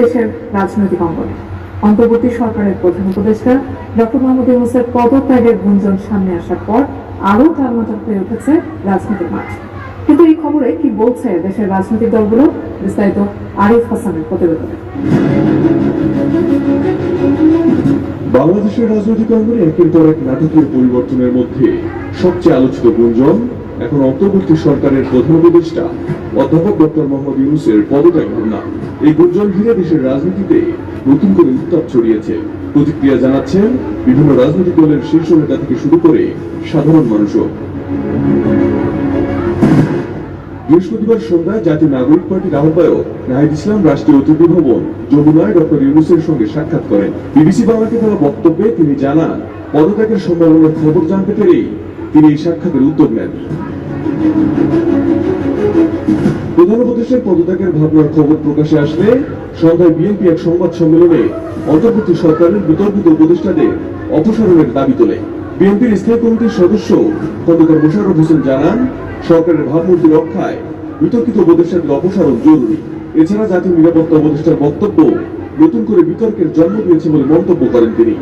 দেশের রাজনৈতিক অঙ্গনে। অন্তর্বর্তী সরকারের প্রধান উপদেষ্টা ডক্টর মোহাম্মদ ইউনুসের পদত্যাগের গুঞ্জন সামনে আসার পর আরও হয়ে উঠেছে রাজনৈতিক মাঠ। কিন্তু এই খবরে কি বলছে দেশের রাজনৈতিক দলগুলো? বিস্তারিত আরিফ হাসানের প্রতিবেদনে। বাংলাদেশের রাজনৈতিক অঙ্গনে একের পর এক নাটকীয় পরিবর্তনের মধ্যে সবচেয়ে আলোচিত গুঞ্জন এখন অন্তর্বর্তী সরকারের প্রধান উপদেষ্টা, অধ্যাপক ডক্টর মোহাম্মদ ইউনুসের পদত্যাগ ঘটনা। এই গুঞ্জন ঘিরে দেশের রাজনীতিতে নতুন করে উত্তাপ ছড়িয়েছে। প্রতিক্রিয়া জানাচ্ছেন বিভিন্ন রাজনৈতিক দলের শীর্ষ নেতা থেকে শুরু করে সাধারণ মানুষও। বৃহস্পতিবার সন্ধ্যায় জাতীয় নাগরিক পার্টির আহ্বায়ক নাহিদ ইসলাম রাষ্ট্রীয় অতিথি ভবন যমুনায় ডক্টর ইউনুসের সঙ্গে সাক্ষাৎ করেন। বিবিসি বাংলাকে দেওয়া বক্তব্যে তিনি জানান, পদত্যাগের সম্মেলনের খবর জানতে পেরেই তিনি এই সাক্ষাতের উদ্যোগ নেন প্রধান উপদেশের পদত্যাগের ভাবনার খবর প্রকাশে আসলে সন্ধ্যায় বিএনপি এক সংবাদ সম্মেলনে অন্তর্বর্তী সরকারের বিতর্কিত উপদেষ্টাদের অপসারণের দাবি তোলে। বিএনপির স্থায়ী কমিটির সদস্য খন্দকার মোশাররফ হোসেন জানান, সরকারের ভাবমূর্তি রক্ষায় বিতর্কিত উপদেষ্টাদের অপসারণ জরুরি। এছাড়া জাতীয় নিরাপত্তা উপদেষ্টার বক্তব্য নতুন করে বিতর্কের জন্ম দিয়েছে বলে মন্তব্য করেন তিনি।